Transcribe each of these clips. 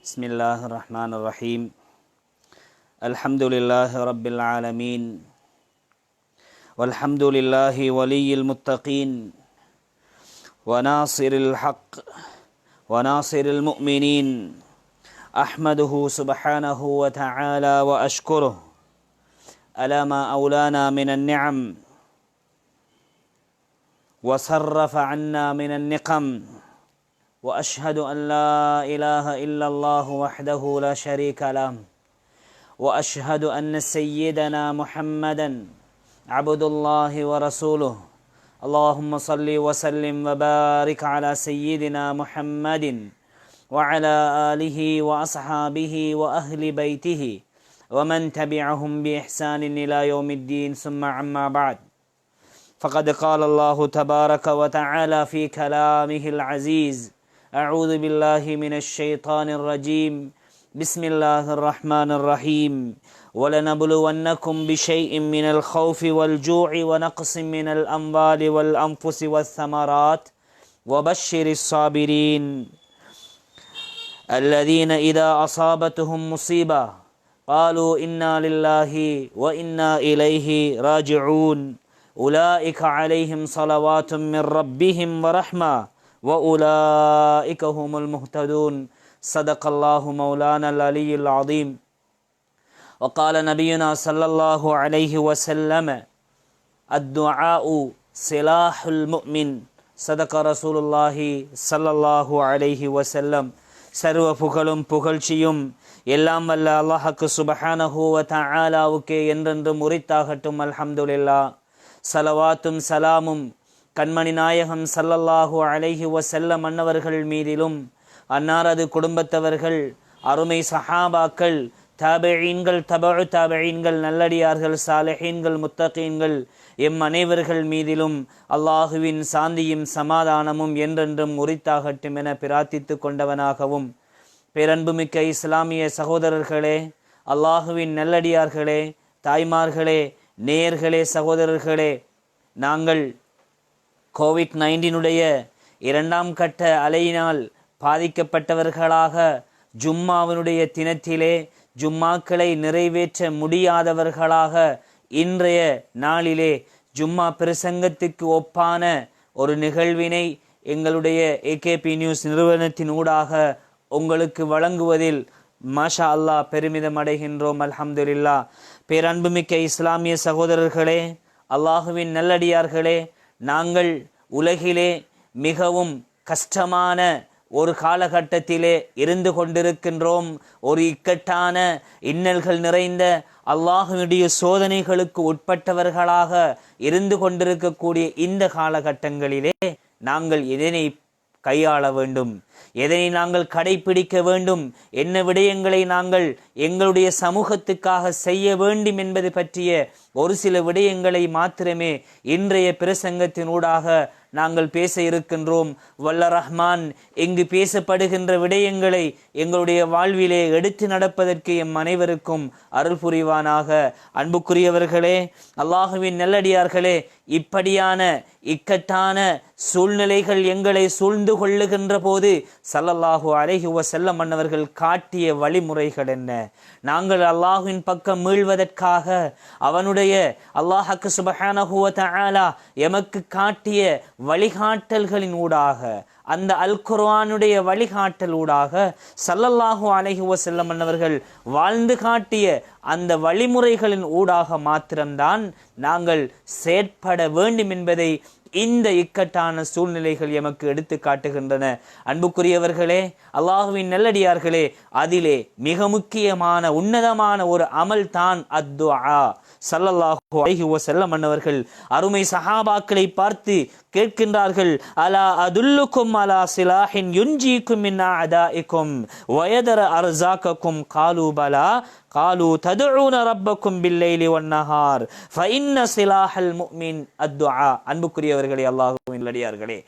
بسم الله الرحمن الرحيم الحمد لله رب العالمين والحمد لله ولي المتقين وناصر الحق وناصر المؤمنين احمده سبحانه وتعالى واشكره على ما اولانا من النعم وصرف عنا من النقم وأشهد أن لا إله إلا الله وحده لا شريك له. وأشهد أن سيدنا محمدا عبد الله ورسوله. اللهم صل وسلم وبارك على سيدنا محمد وعلى آله وأصحابه وأهل بيته ومن تبعهم بإحسان إلى يوم الدين. ثم عما بعد. فقد قال الله تبارك وتعالى في كلامه العزيز أعوذ بالله من الشيطان الرجيم. بسم الله الرحمن الرحيم. ولنبلونكم بشيء من الخوف والجوع ونقص من الأموال والأنفس والثمرات. وبشر الصابرين. الذين إذا أصابتهم مصيبة قالوا إنا لله وإنا إليه راجعون. أولئك عليهم صلوات من ربهم ورحمة. وأولئك هم المهتدون صدق الله مولانا العلي العظيم وقال نبينا صلى الله عليه وسلم الدعاء سلاح المؤمن صدق رسول الله صلى الله عليه وسلم சர்வ புகழும் புகழ்ச்சியும் எல்லாம் வல்ல அல்லாஹக்கு சுபஹானஹு வ தஆலாவுக்கே என்றென்றும் உரித்தாகட்டும் அல்ஹம்துலில்லா சலவாத்தும் சலாமும் கண்மணி நாயகம் சல்லல்லாஹு அலைஹி வசல்ல மன்னவர்கள் மீதிலும் அன்னாரது குடும்பத்தவர்கள் அருமை சஹாபாக்கள் தாபெயீன்கள் தபழு தாபெயீன்கள் நல்லடியார்கள் சாலஹீன்கள் முத்தகீன்கள் எம் அனைவர்கள் மீதிலும் அல்லாஹுவின் சாந்தியும் சமாதானமும் என்றென்றும் உரித்தாகட்டும் என பிரார்த்தித்து கொண்டவனாகவும் பேரன்புமிக்க இஸ்லாமிய சகோதரர்களே அல்லாஹுவின் நல்லடியார்களே தாய்மார்களே நேயர்களே சகோதரர்களே நாங்கள் கோவிட் நைன்டீனுடைய இரண்டாம் கட்ட அலையினால் பாதிக்கப்பட்டவர்களாக ஜும்மாவினுடைய தினத்திலே ஜும்மாக்களை நிறைவேற்ற முடியாதவர்களாக இன்றைய நாளிலே ஜும்மா பிரசங்கத்துக்கு ஒப்பான ஒரு நிகழ்வினை எங்களுடைய ஏகேபி நியூஸ் நிறுவனத்தின் ஊடாக உங்களுக்கு வழங்குவதில் மாஷா அல்லாஹ் பெருமிதம் அடைகின்றோம் அல்ஹம்துலில்லா பேரன்புமிக்க இஸ்லாமிய சகோதரர்களே அல்லாஹுவின் நல்லடியார்களே நாங்கள் உலகிலே மிகவும் கஷ்டமான ஒரு காலகட்டத்திலே இருந்து கொண்டிருக்கின்றோம். ஒரு இக்கட்டான இன்னல்கள் நிறைந்த அல்லாஹினுடைய சோதனைகளுக்கு உட்பட்டவர்களாக இருந்து கொண்டிருக்கக்கூடிய இந்த காலகட்டங்களிலே நாங்கள் இதனை கையாள வேண்டும். எதனை நாங்கள் கடைபிடிக்க வேண்டும்? என்ன விடயங்களை நாங்கள் எங்களுடைய சமூகத்துக்காக செய்ய வேண்டும் என்பது பற்றிய ஒரு சில விடயங்களை மாத்திரமே இன்றைய பிரசங்கத்தினூடாக நாங்கள் பேச இருக்கின்றோம். வல்ல ரஹ்மான் இங்கு பேசப்படுகின்ற விடயங்களை எங்களுடைய வாழ்விலே எடுத்து நடப்பதற்கு எம் அனைவருக்கும் அருள் புரிவானாக. அன்புக்குரியவர்களே அல்லாஹுவின் நல்லடியார்களே இப்படியான இக்கட்டான சூழ்நிலைகள் எங்களை சூழ்ந்து கொள்ளுகின்ற போது சல்லல்லாஹு அலைஹி செல்ல மன்னவர்கள் காட்டிய வழிமுறைகள் என்ன? நாங்கள் அல்லாஹுவின் பக்கம் மீள்வதற்காக அவனுடைய அல்லாஹக்கு சுபஹானஹுவ தஆலா எமக்கு காட்டிய வழிகாட்டல்களின் ஊடாக அந்த அல் குர்வானுடைய வழிகாட்டல் ஊடாக சல்லல்லாஹு அலைஹி வஸல்லம் மன்னவர்கள் வாழ்ந்து காட்டிய அந்த வழிமுறைகளின் ஊடாக மாத்திரம்தான் நாங்கள் செயற்பட வேண்டும் என்பதை இந்த இக்கட்டான சூழ்நிலைகள் எமக்கு எடுத்து காட்டுகின்றன. அன்புக்குரியவர்களே அல்லாஹுவின் நல்லடியார்களே அதிலே மிக முக்கியமான உன்னதமான ஒரு அமல் தான் அத்வா சல்லல்லாஹு செல்லம் மன்னவர்கள் அருமை சஹாபாக்களை பார்த்து கேட்கின்றார்கள் அலா அதுல்லுக்கும் அலா சிலாஹின் யுஞ்சிக்கும் அதாஇக்கும்? வயதர அர்சாக்கும் காலு பலா காலு ததுன ரப்பக்கும் பில்லைலி ஒன்னஹார் ஃபைன்ன சிலாஹல் முக்மின் அத்துஆ அன்புக்குரியவர்களே அல்லாஹுவின் அடியார்களே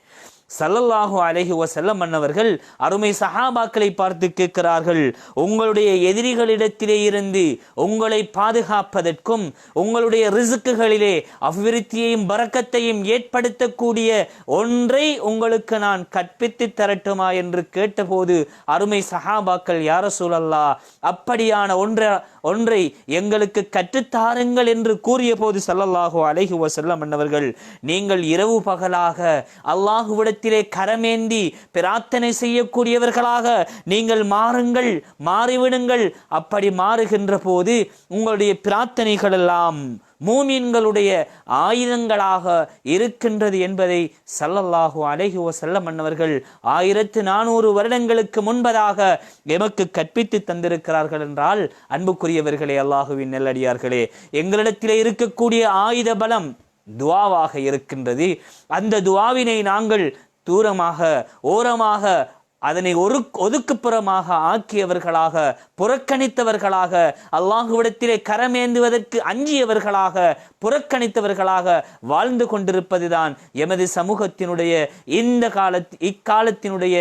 சல்லல்லாஹு அலஹி வஸல்லம் மன்னவர்கள் அருமை சஹாபாக்களை பார்த்து கேட்கிறார்கள் உங்களுடைய எதிரிகளிடத்திலே இருந்து உங்களை பாதுகாப்பதற்கும் உங்களுடைய ரிசுக்குகளிலே அபிவிருத்தியையும் பறக்கத்தையும் ஏற்படுத்தக்கூடிய ஒன்றை உங்களுக்கு நான் கற்பித்து தரட்டுமா? என்று கேட்டபோது அருமை சஹாபாக்கள் யார சூழல்லா அப்படியான ஒன்றை ஒன்றை எங்களுக்கு கற்றுத்தாருங்கள் என்று கூறிய போது சல்லல்லாஹு அலைஹி வசல்லம் மன்னவர்கள் நீங்கள் இரவு பகலாக அல்லாஹுவிடத்திலே கரமேந்தி பிரார்த்தனை செய்யக்கூடியவர்களாக நீங்கள் மாறுங்கள் மாறிவிடுங்கள். அப்படி மாறுகின்ற போது உங்களுடைய பிரார்த்தனைகள் எல்லாம் மூமின்களுடைய ஆயுதங்களாக இருக்கின்றது என்பதை சல்லல்லாஹு அலைஹி செல்லம் அன்னவர்கள் ஆயிரத்து நானூறு வருடங்களுக்கு முன்பதாக எமக்கு கற்பித்து தந்திருக்கிறார்கள் என்றால் அன்புக்குரியவர்களே அல்லாஹுவின் நெல்லடியார்களே எங்களிடத்திலே இருக்கக்கூடிய ஆயுத பலம் துவாவாக இருக்கின்றது. அந்த துவாவினை நாங்கள் தூரமாக ஓரமாக அதனை ஒரு ஒதுக்குப்புறமாக ஆக்கியவர்களாக புறக்கணித்தவர்களாக அல்லாஹுவிடத்திலே கரமேந்துவதற்கு அஞ்சியவர்களாக புறக்கணித்தவர்களாக வாழ்ந்து கொண்டிருப்பதுதான் எமது சமூகத்தினுடைய இந்த கால இக்காலத்தினுடைய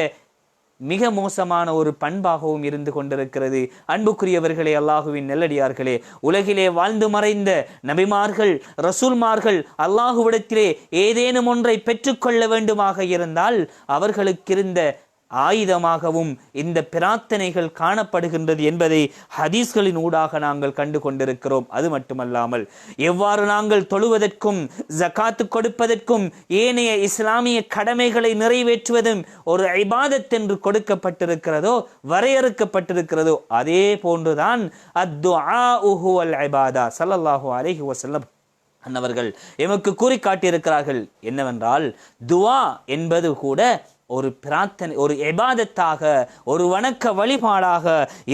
மிக மோசமான ஒரு பண்பாகவும் இருந்து கொண்டிருக்கிறது. அன்புக்குரியவர்களே அல்லாஹுவின் நெல்லடியார்களே உலகிலே வாழ்ந்து மறைந்த நபிமார்கள் ரசூல்மார்கள் அல்லாஹுவிடத்திலே ஏதேனும் ஒன்றை பெற்றுக்கொள்ள வேண்டுமாக இருந்தால் அவர்களுக்கிருந்த ஆயுதமாகவும் இந்த பிரார்த்தனைகள் காணப்படுகின்றது என்பதை ஹதீஸ்களின் ஊடாக நாங்கள் கண்டு கொண்டிருக்கிறோம். அது மட்டுமல்லாமல் எவ்வாறு நாங்கள் தொழுவதற்கும் ஜகாத்து கொடுப்பதற்கும் ஏனைய இஸ்லாமிய கடமைகளை நிறைவேற்றுவதும் ஒரு ஐபாதத் என்று கொடுக்கப்பட்டிருக்கிறதோ வரையறுக்கப்பட்டிருக்கிறதோ அதே போன்றுதான் அத்துஆ உஹுவல் ஐபாதா சல்லல்லாஹு அலைஹி அன்னவர்கள் எமக்கு கூறி காட்டியிருக்கிறார்கள் என்னவென்றால் துவா என்பது கூட ஒரு பிரார்த்தனை ஒரு எபாதத்தாக ஒரு வணக்க வழிபாடாக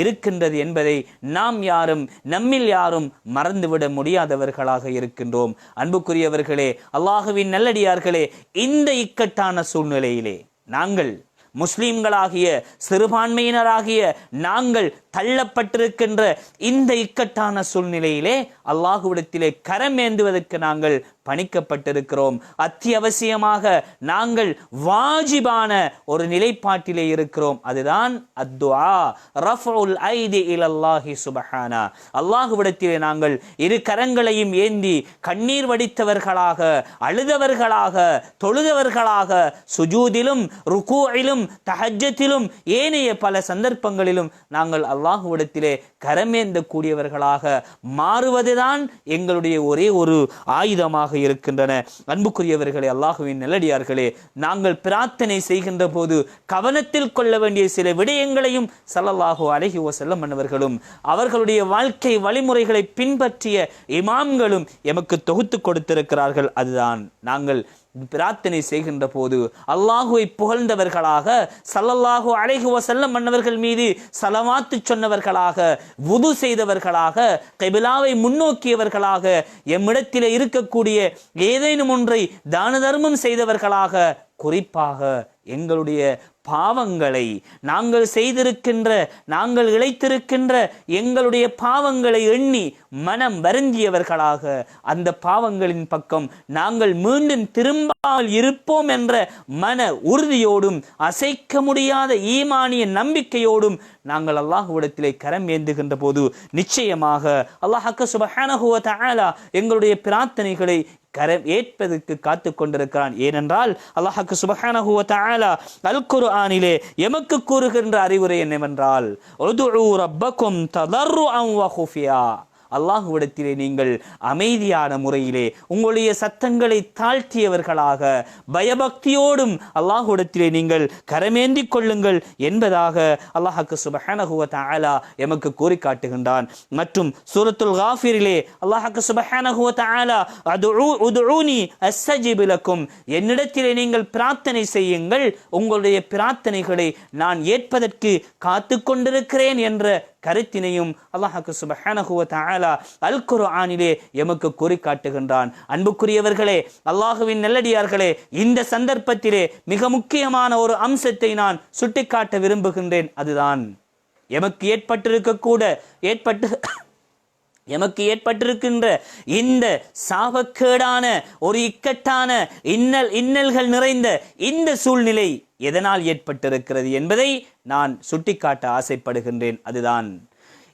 இருக்கின்றது என்பதை நாம் யாரும் நம்மில் யாரும் மறந்துவிட முடியாதவர்களாக இருக்கின்றோம். அன்புக்குரியவர்களே அல்லாஹுவின் நல்லடியார்களே இந்த இக்கட்டான சூழ்நிலையிலே நாங்கள் முஸ்லீம்களாகிய சிறுபான்மையினராகிய நாங்கள் தள்ளப்பட்டிருக்கின்ற இந்த இக்கட்டான சூழ்நிலையிலே அல்லாஹுவிடத்திலே கரமேந்துவதற்கு நாங்கள் பணிக்கப்பட்டிருக்கிறோம். அத்தியாவசியமாக நாங்கள் வாஜிபான ஒரு நிலைப்பாட்டிலே இருக்கிறோம். அதுதான் ரஃபுல் ஐதி இலல்லாஹி சுபஹானா. அல்லாஹுவிடத்திலே நாங்கள் இரு கரங்களையும் ஏந்தி கண்ணீர் வடித்தவர்களாக அழுதவர்களாக தொழுதவர்களாக சுஜூதிலும் ருகூலும் தஹஜத்திலும் ஏனைய பல சந்தர்ப்பங்களிலும் நாங்கள் அல்லாஹ் அல்லாஹுவிடத்திலே கரமேந்த கூடியவர்களாக மாறுவதுதான் எங்களுடைய ஒரே ஒரு ஆயுதமாக இருக்கின்றன. அன்புக்குரியவர்களே அல்லாஹுவின் நல்லடியார்களே நாங்கள் பிரார்த்தனை செய்கின்ற போது கவனத்தில் கொள்ள வேண்டிய சில விடயங்களையும் சல்லல்லாஹு அலஹி வசல்லம் மன்னவர்களும் அவர்களுடைய வாழ்க்கை வழிமுறைகளை பின்பற்றிய இமாம்களும் எமக்கு தொகுத்து கொடுத்திருக்கிறார்கள். அதுதான் நாங்கள் பிரார்த்தனை செய்கின்ற போது அல்லாஹுவை புகழ்ந்தவர்களாக சல்லல்லாஹு அலைஹி வசல்லம் மன்னவர்கள் மீது சலவாத்து சொன்னவர்களாக உது செய்தவர்களாக கபிலாவை முன்னோக்கியவர்களாக எம்மிடத்தில் இருக்கக்கூடிய ஏதேனும் ஒன்றை தான தர்மம் செய்தவர்களாக குறிப்பாக எங்களுடைய பாவங்களை நாங்கள் செய்திருக்கின்ற நாங்கள் இழைத்திருக்கின்ற எங்களுடைய பாவங்களை எண்ணி மனம் வருந்தியவர்களாக அந்த பாவங்களின் பக்கம் நாங்கள் மீண்டும் திரும்பாமல் இருப்போம் என்ற மன உறுதியோடும் அசைக்க முடியாத ஈமானிய நம்பிக்கையோடும் நாங்கள் அல்லாஹுவிடத்திலே கரம் ஏந்துகின்ற போது நிச்சயமாக அல்லாஹக்க சுபஹானஹுவ தஆலா எங்களுடைய பிரார்த்தனைகளை கர ஏற்பதற்கு காத்து கொண்டிருக்கிறான். ஏனென்றால் அல்லாஹாக்கு சுபஹானஹு தாலா தஆலா குரு ஆனிலே எமக்கு கூறுகின்ற அறிவுரை என்னவென்றால் உதுஉ ரப்பக்கும் ததர்ருஅன் வ குஃபியா. அல்லாஹுவிடத்திலே நீங்கள் அமைதியான முறையிலே உங்களுடைய சத்தங்களை தாழ்த்தியவர்களாக பயபக்தியோடும் அல்லாஹுவிடத்திலே நீங்கள் கரமேந்தி கொள்ளுங்கள் என்பதாக அல்லாஹுக்கு சுபஹானஹுவ தஆலா எமக்கு கூறி காட்டுகின்றான். மற்றும் சூரத்துல் காஃபிரிலே அல்லாஹுக்கு சுபஹானஹுவ தஆலா அதுஉ உதுஊனி அஸ்ஸஜிபு லக்கும். என்னிடத்திலே நீங்கள் பிரார்த்தனை செய்யுங்கள். உங்களுடைய பிரார்த்தனைகளை நான் ஏற்பதற்கு காத்து கொண்டிருக்கிறேன் என்ற கருத்தினையும் அல்லாஹாக்கு சுபஹானஹுவ தாலா அல் குர்ஆனிலே எமக்கு கூறி காட்டுகின்றான். அன்புக்குரியவர்களே அல்லாஹுவின் நல்லடியார்களே இந்த சந்தர்ப்பத்திலே மிக முக்கியமான ஒரு அம்சத்தை நான் சுட்டிக்காட்ட விரும்புகின்றேன். அதுதான் எமக்கு ஏற்பட்டிருக்கக்கூட ஏற்பட்டு எமக்கு ஏற்பட்டிருக்கின்ற இந்த சாபக்கேடான ஒரு இக்கட்டான இன்னல் இன்னல்கள் நிறைந்த இந்த சூழ்நிலை எதனால் ஏற்பட்டிருக்கிறது என்பதை நான் சுட்டிக்காட்ட ஆசைப்படுகின்றேன். அதுதான்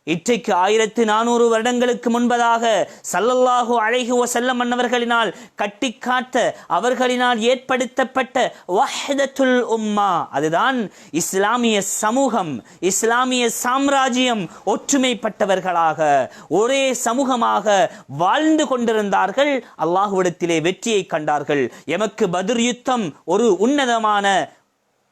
இற்றைக்கு ஆயிரத்து நானூறு வருடங்களுக்கு முன்பதாக சல்லல்லாஹு அழைஹி செல்ல மன்னவர்களினால் கட்டிக்காட்ட அவர்களினால் ஏற்படுத்தப்பட்ட வஹ்தத்துல் உம்மா. அதுதான் இஸ்லாமிய சமூகம் இஸ்லாமிய சாம்ராஜ்யம் ஒற்றுமைப்பட்டவர்களாக ஒரே சமூகமாக வாழ்ந்து கொண்டிருந்தார்கள். அல்லாஹுவிடத்திலே வெற்றியை கண்டார்கள். எமக்கு பதிர் யுத்தம் ஒரு உன்னதமான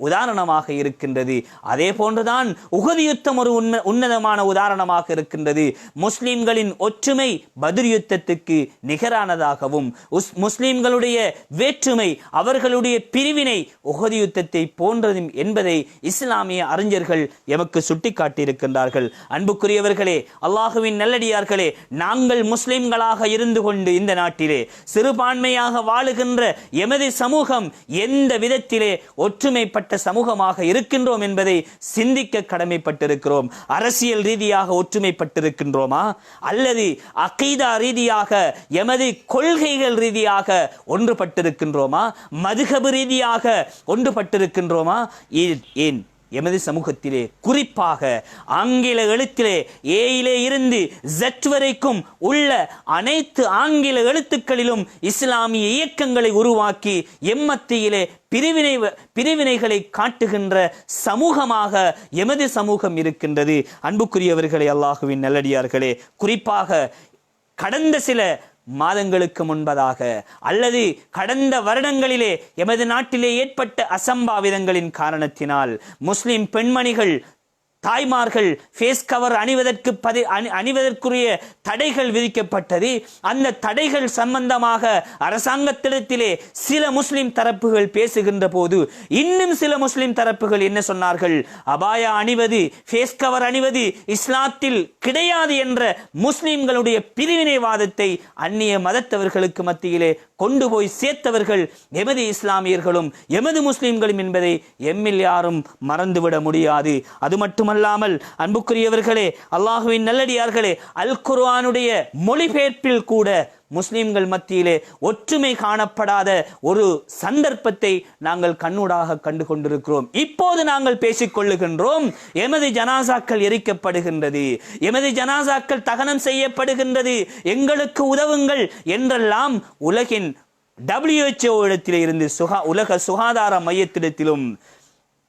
உதாரணமாக இருக்கின்றது. அதே போன்றுதான் உகது யுத்தம் ஒரு உன்ன உன்னதமான உதாரணமாக இருக்கின்றது. முஸ்லிம்களின் ஒற்றுமை பதிர் யுத்தத்துக்கு நிகரானதாகவும் உஸ்- முஸ்லிம்களுடைய வேற்றுமை அவர்களுடைய பிரிவினை உகது யுத்தத்தை போன்றதும் என்பதை இஸ்லாமிய அறிஞர்கள் எமக்கு சுட்டிக்காட்டியிருக்கின்றார்கள். அன்புக்குரியவர்களே அல்லாஹுவின் நல்லடியார்களே நாங்கள் முஸ்லிம்களாக இருந்து கொண்டு இந்த நாட்டிலே சிறுபான்மையாக வாழுகின்ற எமது சமூகம் எந்த விதத்திலே ஒற்றுமைப்பட்ட சமூகமாக இருக்கின்றோம் என்பதை சிந்திக்க கடமைப்பட்டிருக்கிறோம். அரசியல் ரீதியாக ஒற்றுமைப்பட்டிருக்கின்றோமா? அல்லது அகைதா ரீதியாக எமது கொள்கைகள் ரீதியாக ஒன்றுபட்டிருக்கின்றோமா? மதுகபு ரீதியாக ஒன்றுபட்டிருக்கின்றோமா? ஏன் எமது சமூகத்திலே குறிப்பாக ஆங்கில எழுத்திலே ஏயிலே இருந்து ஜெட் வரைக்கும் உள்ள அனைத்து ஆங்கில எழுத்துக்களிலும் இஸ்லாமிய இயக்கங்களை உருவாக்கி எம்மத்தியிலே பிரிவினை பிரிவினைகளை காட்டுகின்ற சமூகமாக எமது சமூகம் இருக்கின்றது. அன்புக்குரியவர்களே அல்லாஹுவின் நல்லடியார்களே குறிப்பாக கடந்த சில மாதங்களுக்கு முன்பதாக அல்லது கடந்த வருடங்களிலே எமது நாட்டிலே ஏற்பட்ட அசம்பாவிதங்களின் காரணத்தினால் முஸ்லிம் பெண்மணிகள் தாய்மார்கள் ஃபேஸ் கவர் அணிவதற்கு பதி அணி அணிவதற்குரிய தடைகள் விதிக்கப்பட்டது. அந்த தடைகள் சம்பந்தமாக அரசாங்கத்திடத்திலே சில முஸ்லிம் தரப்புகள் பேசுகின்ற போது இன்னும் சில முஸ்லிம் தரப்புகள் என்ன சொன்னார்கள்? அபாயா அணிவது ஃபேஸ் கவர் அணிவது இஸ்லாத்தில் கிடையாது என்ற முஸ்லிம்களுடைய பிரிவினைவாதத்தை அந்நிய மதத்தவர்களுக்கு மத்தியிலே கொண்டு போய் சேர்த்தவர்கள் எமது இஸ்லாமியர்களும் எமது முஸ்லிம்களும் என்பதை எம்மில் யாரும் மறந்துவிட முடியாது. அது மட்டுமல்லாமல் அன்புக்குரியவர்களே அல்லாஹுவின் நல்லடியார்களே அல் குர்வானுடைய மொழிபெயர்ப்பில் கூட முஸ்லிம்கள் மத்தியிலே ஒற்றுமை காணப்படாத ஒரு சந்தர்ப்பத்தை நாங்கள் கண்ணூடாக கண்டு கொண்டிருக்கிறோம் இப்போது நாங்கள் பேசிக்கொள்ளுகின்றோம் எமது ஜனாசாக்கள் எரிக்கப்படுகின்றது எமது ஜனாசாக்கள் தகனம் செய்யப்படுகின்றது எங்களுக்கு உதவுங்கள் என்றெல்லாம் உலகின் டபிள்யூஹெச்ஓ இடத்திலே இருந்து சுகா உலக சுகாதார மையத்திடத்திலும்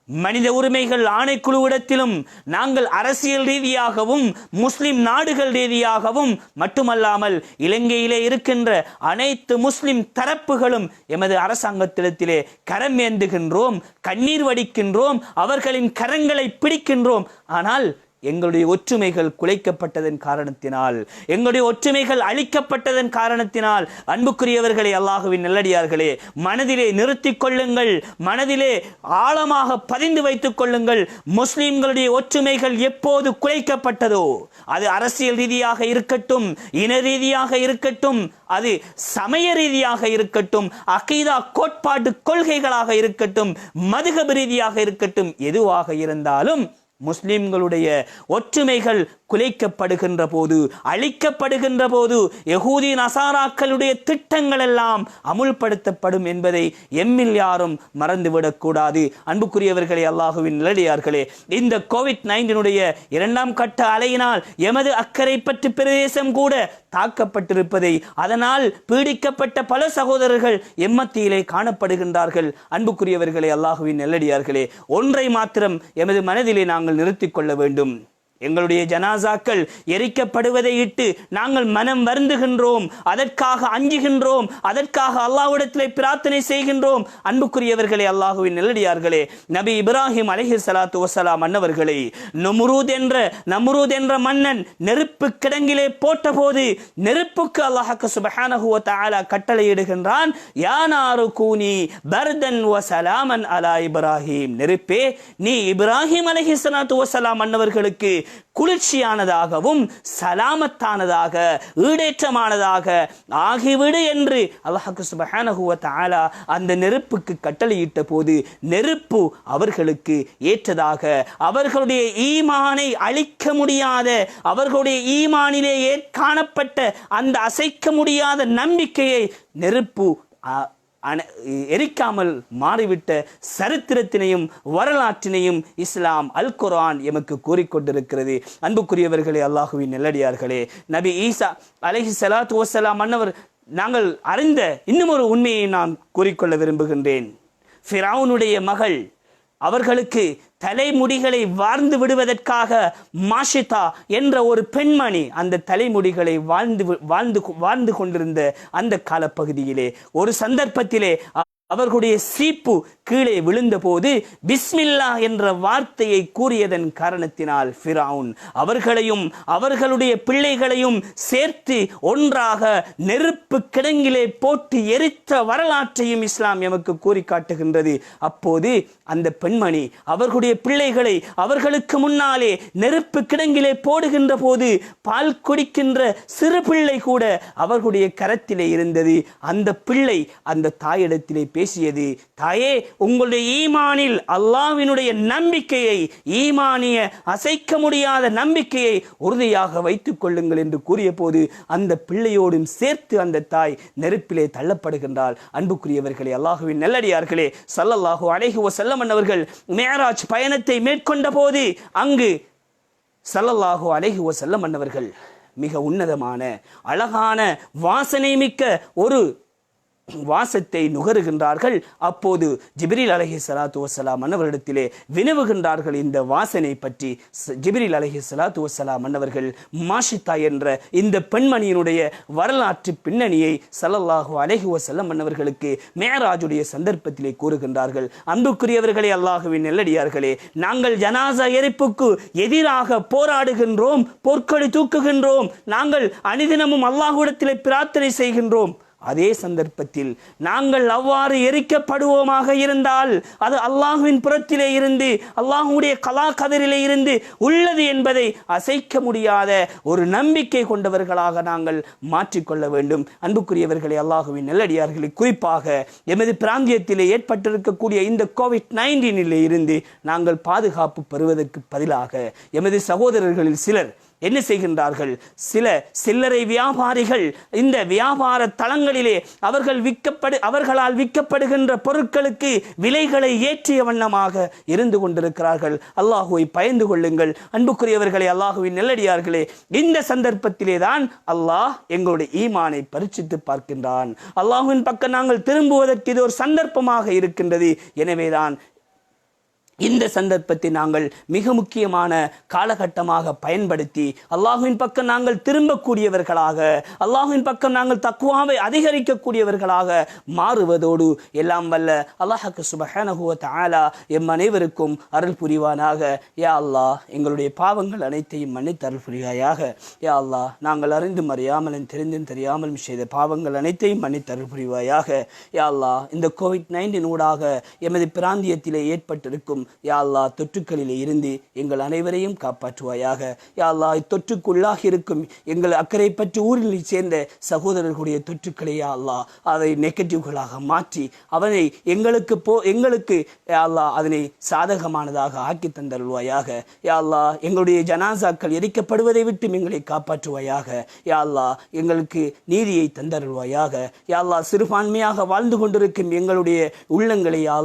மனித உரிமைகள் ஆணைக்குழுவிடத்திலும் நாங்கள் அரசியல் ரீதியாகவும் முஸ்லிம் நாடுகள் ரீதியாகவும் மட்டுமல்லாமல் இலங்கையிலே இருக்கின்ற அனைத்து முஸ்லிம் தரப்புகளும் எமது அரசாங்கத்திடத்திலே கரம் ஏந்துகின்றோம் கண்ணீர் வடிக்கின்றோம் அவர்களின் கரங்களை பிடிக்கின்றோம். ஆனால் எங்களுடைய ஒற்றுமைகள் குலைக்கப்பட்டதன் காரணத்தினால் எங்களுடைய ஒற்றுமைகள் அழிக்கப்பட்டதன் காரணத்தினால் அன்புக்குரியவர்களே அல்லாஹுவின் நல்லடியார்களே மனதிலே நிறுத்தி கொள்ளுங்கள் மனதிலே ஆழமாக பதிந்து வைத்துக் கொள்ளுங்கள். முஸ்லிம்களுடைய ஒற்றுமைகள் எப்போது குலைக்கப்பட்டதோ அது அரசியல் ரீதியாக இருக்கட்டும் இன ரீதியாக இருக்கட்டும் அது சமய ரீதியாக இருக்கட்டும் அகீதா கோட்பாட்டு கொள்கைகளாக இருக்கட்டும் மதுகப ரீதியாக இருக்கட்டும் எதுவாக இருந்தாலும் முஸ்லிம்களுடைய ஒற்றுமைகள் குலைக்கப்படுகின்ற போது அழிக்கப்படுகின்ற போது யகூதி நசாராக்களுடைய திட்டங்கள் எல்லாம் அமுல்படுத்தப்படும் என்பதை எம்மில் யாரும் மறந்துவிடக்கூடாது அன்புக்குரியவர்களே அல்லாஹுவின் நிலடியார்களே இந்த கோவிட் நைன்டீனுடைய இரண்டாம் கட்ட அலையினால் எமது அக்கறை பற்றி பிரதேசம் கூட தாக்கப்பட்டிருப்பதை அதனால் பீடிக்கப்பட்ட பல சகோதரர்கள் எம்மத்தியிலே காணப்படுகின்றார்கள். அன்புக்குரியவர்களே அல்லாஹுவின் நெல்லடியார்களே ஒன்றை மாத்திரம் எமது மனதிலே நாங்கள் நிறுத்திக் கொள்ள வேண்டும். எங்களுடைய ஜனாசாக்கள் எரிக்கப்படுவதை இட்டு நாங்கள் மனம் வருந்துகின்றோம் அதற்காக அஞ்சுகின்றோம் அதற்காக அல்லாஹ்விடத்திலே பிரார்த்தனை செய்கின்றோம். அன்புக்குரியவர்களே அல்லாஹுவின் நெல்லடியார்களே நபி இப்ராஹிம் அலஹி சலாத்து வசலாம் அன்னவர்களை நமுரூத் என்ற நமுரூத் என்ற மன்னன் நெருப்பு கிடங்கிலே போட்டபோது நெருப்புக்கு அல்லாஹக்கு சுபஹானஹுவ தாலா கட்டளையிடுகின்றான் யானாரு கூனி பர்தன் வ சலாமன் அலா இப்ராஹிம். நெருப்பே நீ இப்ராஹிம் அலஹி சலாத்து வசலாம் அன்னவர்களுக்கு குளிர்ச்சியானதாகவும் சலாமத்தானதாக ஈடேற்றமானதாக ஆகிவிடு என்று அல்லாஹு சுபஹானஹு வ அந்த நெருப்புக்கு கட்டளையிட்ட போது நெருப்பு அவர்களுக்கு ஏற்றதாக அவர்களுடைய ஈமானை அழிக்க முடியாத அவர்களுடைய ஈமானிலே ஏற் காணப்பட்ட அந்த அசைக்க முடியாத நம்பிக்கையை நெருப்பு அ- அன- எரிக்காமல் மாறிவிட்ட சரித்திரத்தினையும் வரலாற்றினையும் இஸ்லாம் அல் குரான் எமக்கு கூறிக்கொண்டிருக்கிறது அன்புக்குரியவர்களே அல்லாஹுவின் நெல்லடியார்களே நபி ஈசா அலைஹி சலாத்து வசலாம் மன்னவர் நாங்கள் அறிந்த இன்னும் ஒரு உண்மையை நான் கூறிக்கொள்ள விரும்புகின்றேன். ஃபிரவுனுடைய மகள் அவர்களுக்கு தலைமுடிகளை வாழ்ந்து விடுவதற்காக மாஷிதா என்ற ஒரு பெண்மணி அந்த தலைமுடிகளை வாழ்ந்து வி- வாழ்ந்து கொ- வாழ்ந்து கொண்டிருந்த அந்த காலப்பகுதியிலே. ஒரு சந்தர்ப்பத்திலே அவர்களுடைய சீப்பு கீழே விழுந்தபோது பிஸ்மில்லா என்ற வார்த்தையை கூறியதன் காரணத்தினால் ஃபிரவுன் அவர்களையும் அவர்களுடைய பிள்ளைகளையும் சேர்த்து ஒன்றாக நெருப்பு கிடங்கிலே போட்டு எரித்த வரலாற்றையும் இஸ்லாம் எமக்கு கூறி காட்டுகின்றது. அப்போது அந்த பெண்மணி அவர்களுடைய பிள்ளைகளை அவர்களுக்கு முன்னாலே நெருப்பு கிடங்கிலே போடுகின்ற போது பால் குடிக்கின்ற சிறு பிள்ளை கூட அவர்களுடைய கரத்திலே இருந்தது. அந்த பிள்ளை அந்த தாயிடத்திலே பேசியது தாயே உங்களுடைய ஈமானில் அல்லாவினுடைய நம்பிக்கையை ஈமானிய அசைக்க முடியாத நம்பிக்கையை உறுதியாக வைத்துக் கொள்ளுங்கள் என்று கூறிய போது அந்த பிள்ளையோடும் சேர்த்து அந்த தாய் நெருப்பிலே தள்ளப்படுகின்றால் அன்புக்குரியவர்களே அல்லாஹுவின் நல்லடியார்களே சல்லல்லாஹு அலைஹி வஸல்லம் அவர்கள் மேராஜ் பயணத்தை மேற்கொண்ட போது அங்கு சல்லல்லாஹு அலைஹி வஸல்லம் அன்னவர்கள் மிக உன்னதமான அழகான வாசனை மிக்க ஒரு வாசத்தை நுகருகின்றார்கள். அப்போது ஜிபிரில் அலஹி சலாத்து வசலாம் மன்னவரிடத்திலே வினவுகின்றார்கள். இந்த வாசனை பற்றி ஜிபிரில் அலஹி சலாத்து வசலாம் மன்னவர்கள் மாஷித்தா என்ற இந்த பெண்மணியினுடைய வரலாற்று பின்னணியை சல்லல்லாஹு அலஹி வஸல்லம் மன்னவர்களுக்கு மேராஜுடைய சந்தர்ப்பத்திலே கூறுகின்றார்கள். அன்புக்குரியவர்களே அல்லாஹுவின் நெல்லடியார்களே நாங்கள் ஜனாசா எரிப்புக்கு எதிராக போராடுகின்றோம் போர்க்கொடி தூக்குகின்றோம். நாங்கள் அனிதினமும் அல்லாஹுடத்திலே பிரார்த்தனை செய்கின்றோம். அதே சந்தர்ப்பத்தில் நாங்கள் அவ்வாறு எரிக்கப்படுவோமாக இருந்தால் அது அல்லாஹுவின் புறத்திலே இருந்து அல்லாஹுடைய கலா கதிரிலே இருந்து உள்ளது என்பதை அசைக்க முடியாத ஒரு நம்பிக்கை கொண்டவர்களாக நாங்கள் மாற்றிக்கொள்ள வேண்டும். அன்புக்குரியவர்களே அல்லாஹுவின் நல்லடியார்களை குறிப்பாக எமது பிராந்தியத்திலே ஏற்பட்டிருக்கக்கூடிய இந்த கோவிட் நைன்டீனிலே இருந்து நாங்கள் பாதுகாப்பு பெறுவதற்கு பதிலாக எமது சகோதரர்களில் சிலர் என்ன செய்கின்றார்கள்? சில சில்லறை வியாபாரிகள் இந்த வியாபார தளங்களிலே அவர்கள் விற்கப்படு அவர்களால் விற்கப்படுகின்ற பொருட்களுக்கு விலைகளை ஏற்றிய வண்ணமாக இருந்து கொண்டிருக்கிறார்கள். அல்லாஹுவை பயந்து கொள்ளுங்கள். அன்புக்குரியவர்களை அல்லாஹுவின் நெல்லடியார்களே இந்த சந்தர்ப்பத்திலே தான் அல்லாஹ் எங்களுடைய ஈமானை பரிசித்து பார்க்கின்றான். அல்லாஹுவின் பக்கம் நாங்கள் திரும்புவதற்கு இது ஒரு சந்தர்ப்பமாக இருக்கின்றது. எனவேதான் இந்த சந்தர்ப்பத்தை நாங்கள் மிக முக்கியமான காலகட்டமாக பயன்படுத்தி அல்லாஹுவின் பக்கம் நாங்கள் திரும்பக்கூடியவர்களாக அல்லாஹுவின் பக்கம் நாங்கள் தக்குவாவை அதிகரிக்கக்கூடியவர்களாக மாறுவதோடு எல்லாம் வல்ல அல்லாஹக்கு சுபஹானஹு வ எம் அனைவருக்கும் அருள் புரிவானாக. யா அல்லாஹ் எங்களுடைய பாவங்கள் அனைத்தையும் மன்னித்து அருள் புரிவாயாக. யா அல்லாஹ் நாங்கள் அறிந்தும் அறியாமலும் தெரிந்தும் தெரியாமலும் செய்த பாவங்கள் அனைத்தையும் மன்னித்து அருள் புரிவாயாக. யா அல்லாஹ் இந்த கோவிட் நைன்டீன் ஊடாக எமது பிராந்தியத்திலே ஏற்பட்டிருக்கும் யா அல்லாஹ் தொற்றுக்களிலே இருந்து எங்கள் அனைவரையும் காப்பாற்றுவாயாக. யா அல்லாஹ் இருக்கும் எங்கள் அக்கறை பற்றி ஊரில் சேர்ந்த சகோதரர்களுடைய தொற்றுக்களை யா அதை நெகட்டிவ்களாக மாற்றி அவனை எங்களுக்கு போ எங்களுக்கு யா அதனை சாதகமானதாக ஆக்கி தந்தருள்வாயாக. யா அல்லாஹ் எங்களுடைய ஜனாசாக்கள் எரிக்கப்படுவதை விட்டு எங்களை காப்பாற்றுவாயாக. யா எங்களுக்கு நீதியை தந்தருள்வாயாக. யா அல்லாஹ் சிறுபான்மையாக வாழ்ந்து கொண்டிருக்கும் எங்களுடைய உள்ளங்களை யா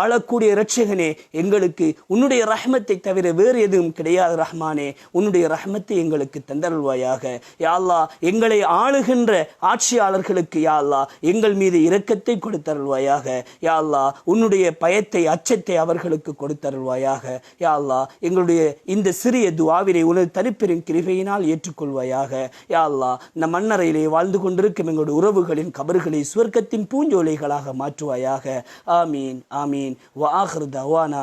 ஆளக்கூடிய இரட்சகனே எங்களுக்கு உன்னுடைய ரஹ்மத்தை தவிர வேறு எதுவும் கிடையாது ரஹ்மானே. உன்னுடைய ரஹ்மத்தை எங்களுக்கு தந்தருள்வாயாக. யாழ்லா எங்களை ஆளுகின்ற ஆட்சியாளர்களுக்கு யாழ்லா எங்கள் மீது இரக்கத்தை கொடுத்தருள்வாயாக. யாழ்லா உன்னுடைய பயத்தை அச்சத்தை அவர்களுக்கு கொடுத்தருள்வாயாக. யாழ்லா எங்களுடைய இந்த சிறிய துவாவினை உனது தனிப்பெரும் கிருபையினால் ஏற்றுக்கொள்வாயாக. யாழ்லா நம் மன்னரையிலே வாழ்ந்து கொண்டிருக்கும் எங்களுடைய உறவுகளின் கபர்களை சுவர்க்கத்தின் பூஞ்சோலைகளாக மாற்றுவாயாக. ஆமீன் ஆமீன். வாஹர் தவானா.